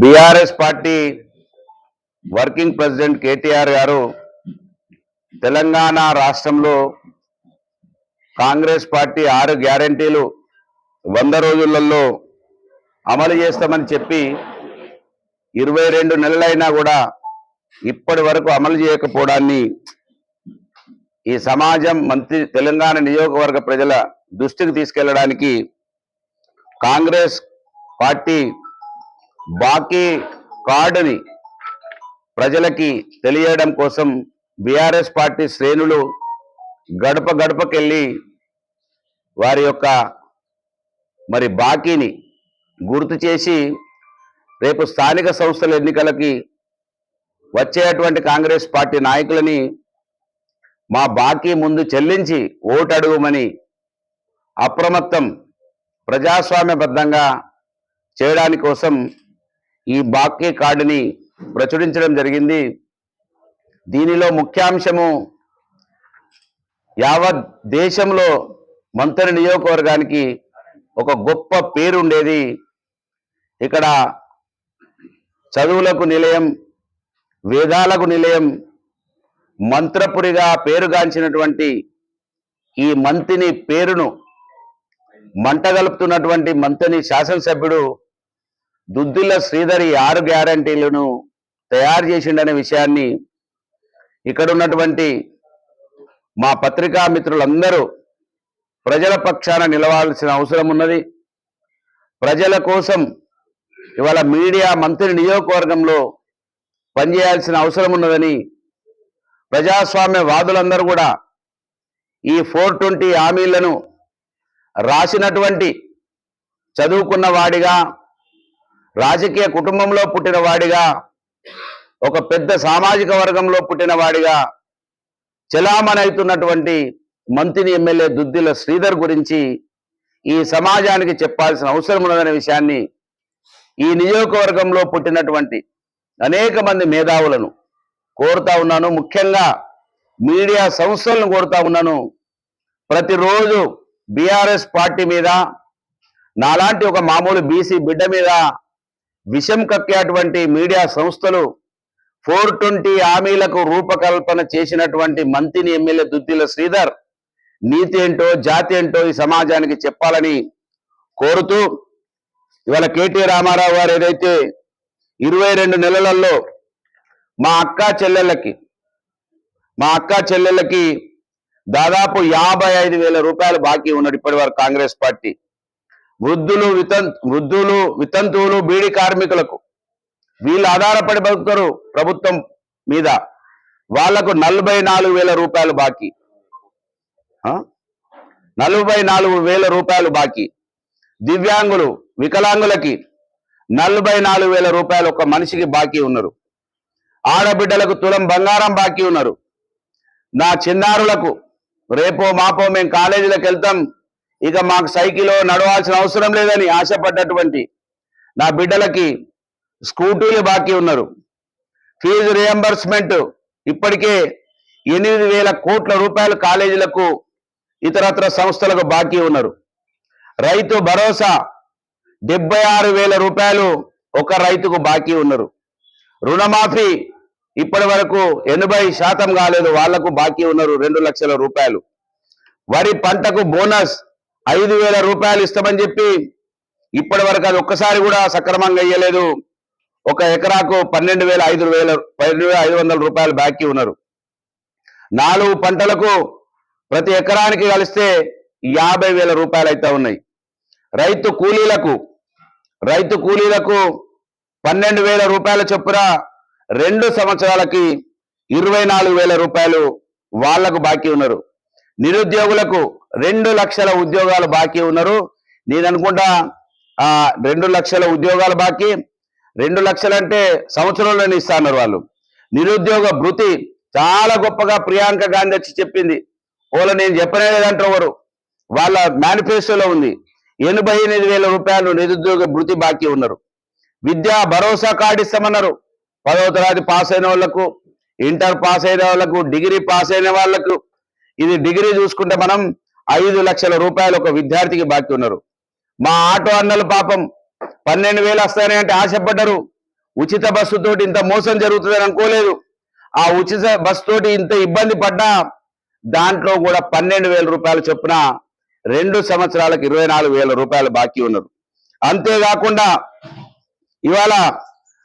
BRS party working president KTR గారు తెలంగాణ రాష్ట్రంలో Congress party ఆరు గ్యారంటీలు వంద రోజులలో అమలు చేస్తామని చెప్పి ఇరవై రెండు నెలలైనా కూడా ఇప్పటి వరకు అమలు చేయకపోవడాన్ని ఈ సమాజం మంత్రి తెలంగాణ నియోజకవర్గ ప్రజల దృష్టికి తీసుకెళ్ళడానికి కాంగ్రెస్ పార్టీ బాకీ కార్డుని ప్రజలకి తెలియడం కోసం బీఆర్ఎస్ పార్టీ శ్రేణులు గడప గడపకెళ్ళి వారి యొక్క మరి బాకీని గుర్తు చేసి రేపు స్థానిక సంస్థల ఎన్నికలకి వచ్చేటువంటి కాంగ్రెస్ పార్టీ నాయకులని మా బాకీ ముందు చెల్లించి ఓటు అడుగుమని అప్రమత్తం ప్రజాస్వామ్యబద్ధంగా చేయడానికి కోసం ఈ బాకీ కార్డుని ప్రచురించడం జరిగింది. దీనిలో ముఖ్యాంశము యావత్ దేశంలో మంత్రి నియోజకవర్గానికి ఒక గొప్ప పేరు ఉండేది ఇక్కడ చదువులకు నిలయం వేదాలకు నిలయం మంత్రపురిగా పేరుగాంచినటువంటి ఈ మంత్రిని పేరును మంటగలుపుతున్నటువంటి మంత్రిని శాసనసభ్యుడు దుద్దిల్ల శ్రీధరి ఆరు గ్యారంటీలను తయారు చేసిండనే విషయాన్ని ఇక్కడ ఉన్నటువంటి మా పత్రికా మిత్రులందరూ ప్రజల పక్షాన నిలవాల్సిన అవసరం ఉన్నది. ప్రజల కోసం ఇవాళ మీడియా మంత్రి నియోజకవర్గంలో పనిచేయాల్సిన అవసరం ఉన్నదని ప్రజాస్వామ్య వాదులందరూ కూడా ఈ ఫోర్ ట్వంటీ హామీలను రాసినటువంటి చదువుకున్న వాడిగా రాజకీయ కుటుంబంలో పుట్టిన వాడిగా ఒక పెద్ద సామాజిక వర్గంలో పుట్టిన వాడిగా చలామణవుతున్నటువంటి మంత్రిని ఎమ్మెల్యే దుద్దిల శ్రీధర్ గురించి ఈ సమాజానికి చెప్పాల్సిన అవసరం ఉన్నదనే విషయాన్ని ఈ నియోజకవర్గంలో పుట్టినటువంటి అనేక మంది మేధావులను కోరుతా ఉన్నాను. ముఖ్యంగా మీడియా సంస్థలను కోరుతా ఉన్నాను. ప్రతిరోజు బీఆర్ఎస్ పార్టీ మీద నాలాంటి ఒక మామూలు బీసీ బిడ్డ మీద విషం కక్కేటువంటి మీడియా సంస్థలు ఫోర్ ట్వంటీ హామీలకు రూపకల్పన చేసినటువంటి మంత్రిని ఎమ్మెల్యే దుద్దిల శ్రీధర్ నీతి ఏంటో జాతి ఏంటో ఈ సమాజానికి చెప్పాలని కోరుతూ ఇవాళ కేటీ రామారావు గారు ఏదైతే ఇరవై రెండు నెలలలో మా అక్క చెల్లెళ్ళకి మా అక్క చెల్లెళ్ళకి దాదాపు యాభై ఐదు వేల రూపాయలు బాకీ ఉన్నాడు ఇప్పటి వరకు కాంగ్రెస్ పార్టీ. వృద్ధులు వితం వృద్ధులు వితంతువులు బీడి కార్మికులకు వీళ్ళు ఆధారపడి బతుకుతారు ప్రభుత్వం మీద. వాళ్ళకు నలభై నాలుగు వేల రూపాయలు బాకీ. నలభై నాలుగు వేల రూపాయలు బాకీ. దివ్యాంగులు వికలాంగులకి నలభై నాలుగు వేల రూపాయలు ఒక మనిషికి బాకీ ఉన్నారు. ఆడబిడ్డలకు తులం బంగారం బాకీ ఉన్నారు. నా చిన్నారులకు రేపో మాపో మేము కాలేజీలకు వెళ్తాం ఇక మాకు సైకిలో నడవాల్సిన అవసరం లేదని ఆశపడ్డటువంటి నా బిడ్డలకి స్కూటీలు బాకీ ఉన్నారు. ఫీజు రియంబర్స్మెంట్ ఇప్పటికే ఎనిమిది వేల కోట్ల రూపాయలు కాలేజీలకు ఇతరత్ర సంస్థలకు బాకీ ఉన్నారు. రైతు భరోసా డెబ్బై ఆరు వేల రూపాయలు ఒక రైతుకు బాకీ ఉన్నారు. రుణమాఫీ ఇప్పటి వరకు ఎనభై శాతం కాలేదు వాళ్ళకు బాకీ ఉన్నారు రెండు లక్షల రూపాయలు. వరి పంటకు బోనస్ ఐదు వేల రూపాయలు ఇస్తామని చెప్పి ఇప్పటి వరకు అది ఒక్కసారి కూడా సక్రమంగా ఇయ్యలేదు. ఒక ఎకరాకు పన్నెండు వేల ఐదు వేల పన్నెండు వేల ఐదు వందల రూపాయలు బాకీ ఉన్నారు. నాలుగు పంటలకు ప్రతి ఎకరానికి కలిస్తే యాభై వేల రూపాయలు అయితే ఉన్నాయి. రైతు కూలీలకు రైతు కూలీలకు పన్నెండు వేల రూపాయల చొప్పున రెండు సంవత్సరాలకి ఇరవై నాలుగు వేల రూపాయలు వాళ్ళకు బాకీ ఉన్నారు. నిరుద్యోగులకు రెండు లక్షల ఉద్యోగాలు బాకీ ఉన్నారు. నేను అనుకుంటా ఆ రెండు లక్షల ఉద్యోగాలు బాకీ రెండు లక్షలంటే సంవత్సరంలోనే ఇస్తా అన్నారు వాళ్ళు. నిరుద్యోగ భృతి చాలా గొప్పగా ప్రియాంక గాంధీ వచ్చి చెప్పింది. ఓలా నేను చెప్పనే లేదంటారు ఎవరు. వాళ్ళ మేనిఫెస్టోలో ఉంది. ఎనభై ఎనిమిది వేల రూపాయలు నిరుద్యోగ భృతి బాకీ ఉన్నారు. విద్యా భరోసా కార్డు ఇస్తామన్నారు. పదవ తరగతి పాస్ అయిన వాళ్ళకు ఇంటర్ పాస్ అయిన వాళ్ళకు డిగ్రీ పాస్ అయిన వాళ్ళకు ఇది డిగ్రీ చూసుకుంటే మనం ఐదు లక్షల రూపాయలు ఒక విద్యార్థికి బాకీ ఉన్నారు మా ఆటో అన్నలు పాపం పన్నెండు వేలు వస్తాయని అంటే ఆశపడ్డరు. ఉచిత బస్సు తోటి ఇంత మోసం జరుగుతుందని అనుకోలేదు. ఆ ఉచిత బస్సు తోటి ఇంత ఇబ్బంది పడ్డా దాంట్లో కూడా పన్నెండు వేల రూపాయలు చొప్పున రెండు సంవత్సరాలకు ఇరవై నాలుగు వేల రూపాయలు బాకీ ఉన్నారు. అంతేకాకుండా ఇవాళ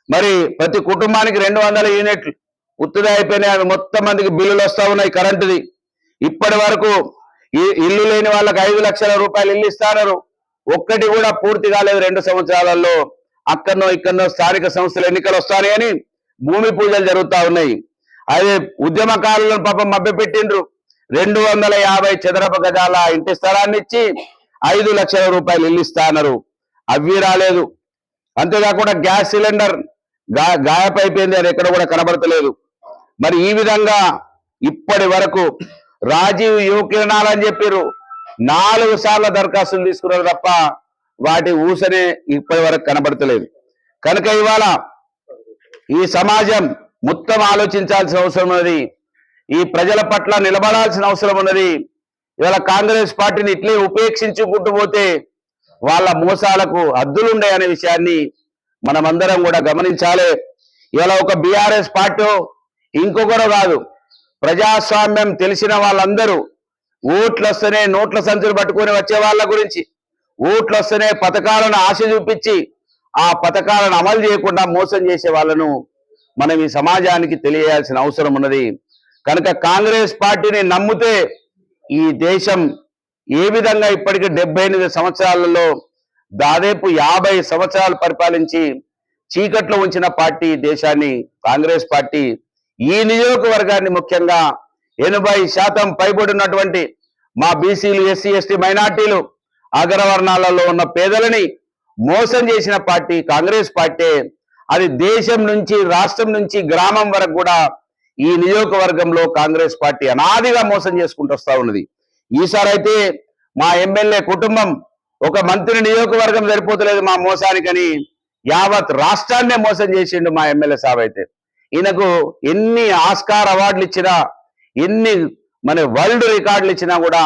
మరి ప్రతి కుటుంబానికి రెండు వందల యూనిట్లు ఉత్తుగా అయిపోయినాయి. మొత్తం మందికి బిల్లులు వస్తూ ఉన్నాయి కరెంటుది. ఇప్పటి వరకు ఇల్లు లేని వాళ్ళకి ఐదు లక్షల రూపాయలు ఇల్లు ఇస్తాన్నారు ఒక్కటి కూడా పూర్తి కాలేదు రెండు సంవత్సరాలలో. అక్కడనో ఇక్కడనో స్థానిక సంస్థల ఎన్నికలు వస్తాయని భూమి పూజలు జరుగుతా ఉన్నాయి. అదే ఉద్యమకారులను పాపం మభ్యపెట్టిండ్రు. రెండు వందల యాభై చదరపు గజాల ఇంటి స్థలాన్ని ఇచ్చి ఐదు లక్షల రూపాయలు ఇల్లు ఇస్తానరు అవి రాలేదు. అంతేకాకుండా గ్యాస్ సిలిండర్గా గాయపైపోయింది అది ఎక్కడ కూడా కనబడతలేదు. మరి ఈ విధంగా ఇప్పటి వరకు రాజీవ్ యువ కిరణాలు అని చెప్పారు నాలుగు సార్లు దరఖాస్తులు తీసుకున్నారు తప్ప వాటి ఊసనే ఇప్పటి వరకు కనబడతలేదు. కనుక ఇవాళ ఈ సమాజం మొత్తం ఆలోచించాల్సిన అవసరం ఉన్నది. ఈ ప్రజల పట్ల నిలబడాల్సిన అవసరం ఉన్నది. ఇవాళ కాంగ్రెస్ పార్టీని ఇట్లే ఉపేక్షించుకుంటూ పోతే వాళ్ళ మోసాలకు హద్దులుండే అనే విషయాన్ని మనమందరం కూడా గమనించాలి. ఇవాళ ఒక బీఆర్ఎస్ పార్టీ ఇంకొకరు కాదు. ప్రజాస్వామ్యం తెలిసిన వాళ్ళందరూ ఓట్లు వస్తేనే నోట్ల సంచులు పట్టుకొని వచ్చే వాళ్ళ గురించి ఓట్లు వస్తేనే పథకాలను ఆశ చూపించి ఆ పథకాలను అమలు చేయకుండా మోసం చేసే వాళ్ళను మనం ఈ సమాజానికి తెలియాల్సిన అవసరం ఉన్నది. కనుక కాంగ్రెస్ పార్టీని నమ్మితే ఈ దేశం ఏ విధంగా ఇప్పటికి డెబ్బై ఎనిమిది సంవత్సరాలలో దాదాపు యాభై సంవత్సరాలు పరిపాలించి చీకట్లో ఉంచిన పార్టీ దేశాన్ని కాంగ్రెస్ పార్టీ ఈ నియోజకవర్గాన్ని ముఖ్యంగా ఎనభై శాతం పైబడినటువంటి మా బీసీలు ఎస్సీ ఎస్టీ మైనార్టీలు అగ్రవర్ణాలలో ఉన్న పేదలని మోసం చేసిన పార్టీ కాంగ్రెస్ పార్టీ. అది దేశం నుంచి రాష్ట్రం నుంచి గ్రామం వరకు కూడా ఈ నియోజకవర్గంలో కాంగ్రెస్ పార్టీ అనాదిగా మోసం చేసుకుంటూ వస్తూ ఉన్నది. ఈసారి అయితే మా ఎమ్మెల్యే కుటుంబం ఒక మంత్రి నియోజకవర్గం సరిపోతలేదు మా మోసానికని యావత్ రాష్ట్రాన్నే మోసం చేసిండు మా ఎమ్మెల్యే సాబ్ అయితే. ఈయనకు ఎన్ని ఆస్కార్ అవార్డులు ఇచ్చినా ఎన్ని మన వరల్డ్ రికార్డులు ఇచ్చినా కూడా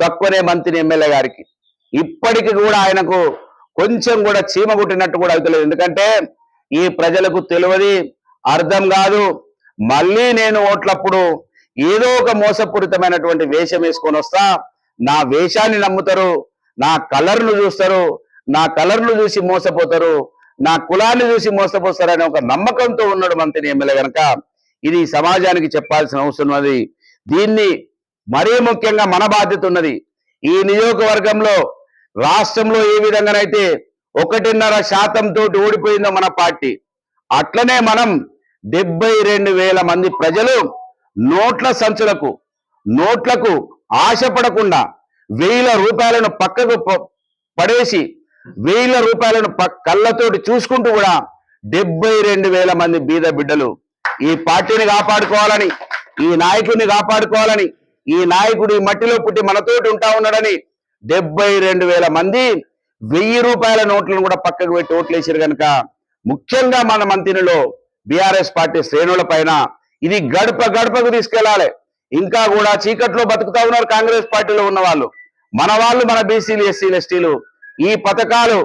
తక్కువనే మంత్రి ఎమ్మెల్యే గారికి. ఇప్పటికి కూడా ఆయనకు కొంచెం కూడా చీమ కుట్టినట్టు కూడా అవుతలేదు. ఎందుకంటే ఈ ప్రజలకు తెలియదు అర్థం కాదు. మళ్ళీ నేను ఓట్లప్పుడు ఏదో ఒక మోసపూరితమైనటువంటి వేషం వేసుకొని వస్తా. నా వేషాన్ని నమ్ముతారు నా కలర్ను చూస్తారు నా కలర్ను చూసి మోసపోతారు. నా కులాన్ని చూసి మోసపోస్తారనే ఒక నమ్మకంతో ఉన్నాడు మంత్రి ఎమ్మెల్యే గనక ఇది సమాజానికి చెప్పాల్సిన అవసరం ఉన్నది దీన్ని మరీ ముఖ్యంగా మన బాధ్యత ఉన్నది. ఈ నియోజకవర్గంలో రాష్ట్రంలో ఏ విధంగానైతే ఒకటిన్నర శాతం తోటి ఓడిపోయిందో మన పార్టీ అట్లనే మనం డెబ్బై రెండు వేల మంది ప్రజలు నోట్ల సంచులకు నోట్లకు ఆశపడకుండా వేల రూపాయలను పక్కకు ప- పడేసి వేల రూపాయలను కళ్ళతోటి చూసుకుంటూ కూడా డెబ్బై రెండు వేల మంది బీద బిడ్డలు ఈ పార్టీని కాపాడుకోవాలని ఈ నాయకుడిని కాపాడుకోవాలని ఈ నాయకుడు ఈ మట్టిలో పుట్టి మనతోటి ఉంటా ఉన్నాడని డెబ్బై రెండు వేల మంది వెయ్యి రూపాయల నోట్లను కూడా పక్కకు పెట్టి ఓట్లేసారు కనుక ముఖ్యంగా మన మంత్రిలో బీఆర్ఎస్ పార్టీ శ్రేణుల పైన ఇది గడప గడపకు తీసుకెళ్ళాలి. ఇంకా కూడా చీకట్లో బతుకుతా ఉన్నారు కాంగ్రెస్ పార్టీలో ఉన్న వాళ్ళు. మన వాళ్ళు మన బీసీలు ఎస్సీలు ఎస్టీలు ఈ పథకాలు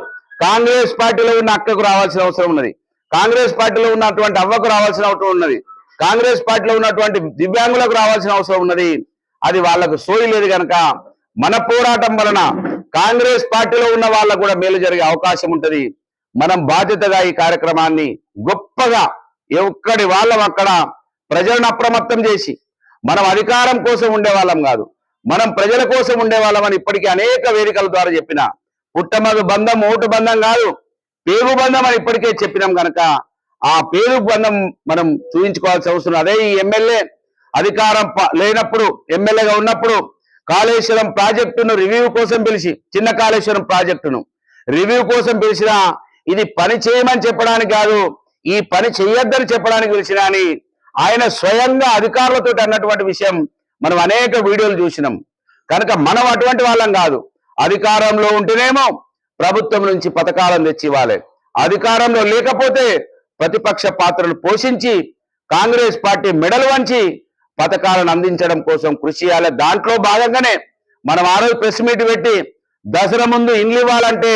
కాంగ్రెస్ పార్టీలో ఉన్న అక్కకు రావాల్సిన అవసరం ఉన్నది. కాంగ్రెస్ పార్టీలో ఉన్నటువంటి అవ్వకు రావాల్సిన అవసరం ఉన్నది. కాంగ్రెస్ పార్టీలో ఉన్నటువంటి దివ్యాంగులకు రావాల్సిన అవసరం ఉన్నది. అది వాళ్ళకు సోయి లేదు కనుక మన పోరాటం వలన కాంగ్రెస్ పార్టీలో ఉన్న వాళ్ళకు కూడా మేలు జరిగే అవకాశం ఉంటది. మనం బాధ్యతగా ఈ కార్యక్రమాన్ని గొప్పగా ఎక్కడి వాళ్ళం అక్కడ ప్రజలను అప్రమత్తం చేసి మనం అధికారం కోసం ఉండేవాళ్ళం కాదు. మనం ప్రజల కోసం ఉండేవాళ్ళం అని ఇప్పటికీ అనేక వేదికల ద్వారా చెప్పిన పుట్టమగు బంధం ఓటు బంధం కాదు పేరు బంధం అని ఇప్పటికే చెప్పినాం కనుక ఆ పేరు బంధం మనం చూపించుకోవాల్సిన అవసరం అదే ఈ ఎమ్మెల్యే అధికారం ప- లేనప్పుడు ఎమ్మెల్యేగా ఉన్నప్పుడు కాళేశ్వరం ప్రాజెక్టును రివ్యూ కోసం పిలిచి చిన్న కాళేశ్వరం ప్రాజెక్టును రివ్యూ కోసం పిలిచినా ఇది పని చేయమని చెప్పడానికి కాదు ఈ పని చెయ్యొద్దని చెప్పడానికి పిలిచినా అని ఆయన స్వయంగా అధికారులతో అన్నటువంటి విషయం మనం అనేక వీడియోలు చూసినాం. కనుక మనం అటువంటి వాళ్ళం కాదు. అధికారంలో ఉంటేనేమో ప్రభుత్వం నుంచి పథకాలను తెచ్చి ఇవ్వాలి. అధికారంలో లేకపోతే ప్రతిపక్ష పాత్రను పోషించి కాంగ్రెస్ పార్టీ మెడలు వంచి పథకాలను అందించడం కోసం కృషి చేయాలి. దాంట్లో భాగంగానే మనం ఆ రోజు ప్రెస్ మీట్ పెట్టి దసరా ముందు ఇండ్లు ఇవ్వాలంటే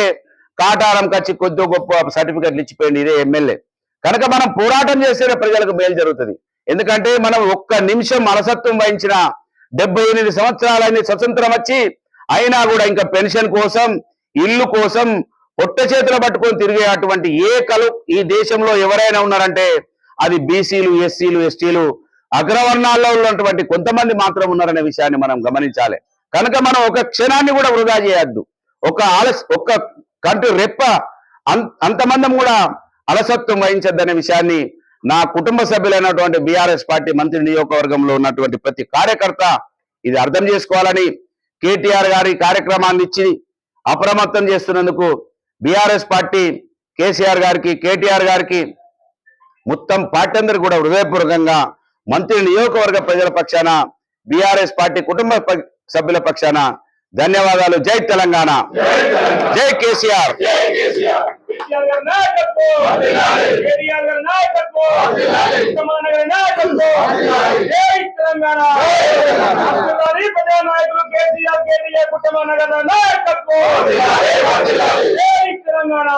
కాటారం కచ్చి కొద్ది గొప్ప సర్టిఫికెట్లు ఇచ్చిపోయింది ఇదే ఎమ్మెల్యే. కనుక మనం పోరాటం చేస్తేనే ప్రజలకు మేలు జరుగుతుంది. ఎందుకంటే మనం ఒక్క నిమిషం అలసత్వం వహించిన డెబ్బై ఎనిమిది సంవత్సరాలని స్వతంత్రం వచ్చి అయినా కూడా ఇంకా పెన్షన్ కోసం ఇల్లు కోసం పొట్ట చేతులు పట్టుకొని తిరిగే అటువంటి ఏ కలు ఈ దేశంలో ఎవరైనా ఉన్నారంటే అది బీసీలు ఎస్సీలు ఎస్టీలు అగ్రవర్ణాల్లో ఉన్నటువంటి కొంతమంది మాత్రం ఉన్నారనే విషయాన్ని మనం గమనించాలి. కనుక మనం ఒక క్షణాన్ని కూడా వృధా చేయొద్దు. ఒక ఆలస్ ఒక్క కంటి రెప్ప అంతమందం కూడా అలసత్వం వహించద్దనే విషయాన్ని నా కుటుంబ సభ్యులైనటువంటి బీఆర్ఎస్ పార్టీ మంత్రి నియోజకవర్గంలో ఉన్నటువంటి ప్రతి కార్యకర్త ఇది అర్థం చేసుకోవాలని కేటీఆర్ గారి కార్యక్రమాన్ని ఇచ్చి అప్రమత్తం చేస్తున్నందుకు బీఆర్ఎస్ పార్టీ కేసీఆర్ గారికి కేటీఆర్ గారికి మొత్తం పార్టీ అందరూ కూడా హృదయపూర్వకంగా మంత్రి నియోజకవర్గ ప్రజల పక్షాన బీఆర్ఎస్ పార్టీ కుటుంబ సభ్యుల పక్షాన ధన్యవాదాలు. జై తెలంగాణ. జై కేసీఆర్. కేసీఆర్ గారి నాయకత్వం. కేటీఆర్ గారి నాయకత్వం. ఉత్తమన్న గారి నాయకత్వం. జై తెలంగాణ. ప్రజా నాయకులు కేటీఆర్ కుటుంబన్న గారి నాయకత్వం. జై తెలంగాణ.